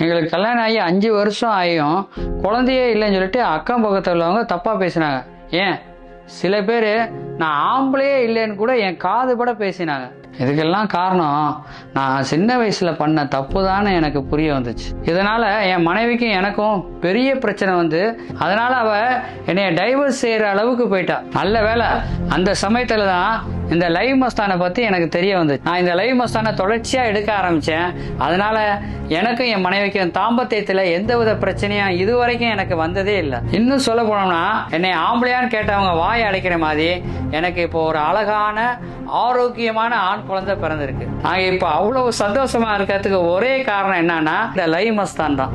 எங்களுக்கு கல்யாணம் ஆகி அஞ்சு வருஷம் ஆகியும் குழந்தையே இல்லைன்னு சொல்லிட்டு அக்கம் பக்கத்தில் உள்ளவங்க தப்பாக பேசினாங்க. ஏன்? சில பேர் நான் ஆம்பளையே இல்லைன்னு கூட என் காது பட பேசினாங்க. இதுக்கெல்லாம் காரணம் நான் சின்ன வயசில் பண்ண தப்பு தானே எனக்கு புரிய வந்துச்சு. இதனால் என் மனைவிக்கும் எனக்கும் பெரிய பிரச்சனை வந்து அதனால் அவள் என்னைய டைவர்ஸ் செய்கிற அளவுக்கு போயிட்டா. நல்ல வேலை அந்த சமயத்தில் தான் இந்த லைவ் மஸ்தானை பற்றி எனக்கு தெரிய வந்துச்சு. நான் இந்த லைவ் மஸ்தானை தொடர்ச்சியாக எடுக்க ஆரம்பித்தேன் அதனால எனக்கும் என் மனைவிக்கும் தாம்பத்தியத்தில் எந்த வித பிரச்சனையும் இது வரைக்கும் எனக்கு வந்ததே இல்லை. இன்னும் சொல்ல போனோம்னா என்னை ஆம்பளையான்னு கேட்டவங்க வாய் அடைக்கிற மாதிரி எனக்கு இப்போ ஒரு அழகான ஆரோக்கியமான ஆண் குழந்தை பிறந்திருக்கு. நாங்கள் இப்போ அவ்வளவு சந்தோஷமா இருக்கிறதுக்கு ஒரே காரணம் என்னன்னா இந்த லைவ் மஸ்தான் தான்.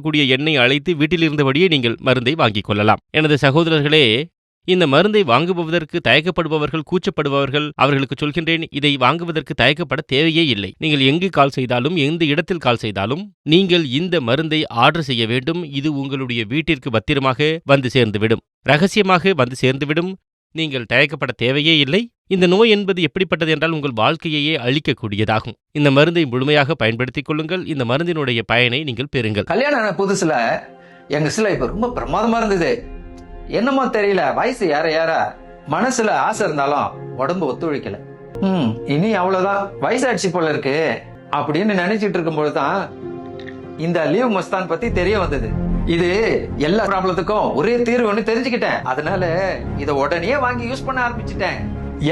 இருக்கக்கூடிய எண்ணெய் அழைத்து வீட்டில் இருந்தபடியே நீங்கள் மருந்தை வாங்கிக் கொள்ளலாம். எனது சகோதரர்களே இந்த மருந்தை வாங்குபவதற்கு தயக்கப்படுபவர்கள் கூச்சப்படுபவர்கள் அவர்களுக்கு சொல்கின்றேன் இதை வாங்குவதற்கு தயக்கப்பட தேவையே இல்லை. நீங்கள் எங்கு கால் செய்தாலும் எந்த இடத்தில் கால் செய்தாலும் நீங்கள் இந்த மருந்தை ஆர்டர் செய்ய வேண்டும். இது உங்களுடைய வீட்டிற்கு பத்திரமாக வந்து சேர்ந்துவிடும். ரகசியமாக வந்து சேர்ந்துவிடும். நீங்கள் தயக்கப்பட தேவையே இல்லை. இந்த நோய் என்பது எப்படிப்பட்டது என்றால் உங்கள் வாழ்க்கையையே அழிக்கக்கூடியதாகும். இந்த மருந்தை முழுமையாக பயன்படுத்திக் கொள்ளுங்கள். இந்த மருந்தினுடைய பயனை நீங்கள் பெறுங்கள். கல்யாணம் ஆன புதுசுல எங்க சில இப்ப ரொம்ப பிரமாதமா இருந்தது. என்னமோ தெரியல வயசு யார யார மனசுல ஆசை இருந்தாலும் உடம்பு ஒத்துழைக்கல. ம் இனி அவ்வளவுதான். வயசாயிடுச்சு போல இருக்கு. அப்படின்னு நினைச்சிட்டு இருக்கும்போது தான் இந்த லீவ் மஸ்தான் பத்தி தெரிய வந்தது. இது எல்லா ப்ராப்ளத்துக்கும் ஒரே தீர்வுன்னு தெரிஞ்சுக்கிட்டேன். அதனால இத உடனே வாங்கி யூஸ் பண்ண ஆரம்பிச்சிட்டேன்.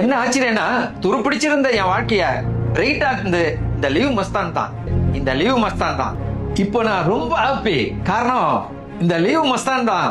என்ன ஆச்சரியனா துருப்பிடிச்சிருந்த என் வாழ்க்கைய பிரைட் இருந்து இந்த லீவ் மஸ்தான் தான். இந்த லீவ் மஸ்தான் தான். இப்போ நான் ரொம்ப ஹாப்பி காரணம் இந்த லீவ் மஸ்தான் தான்.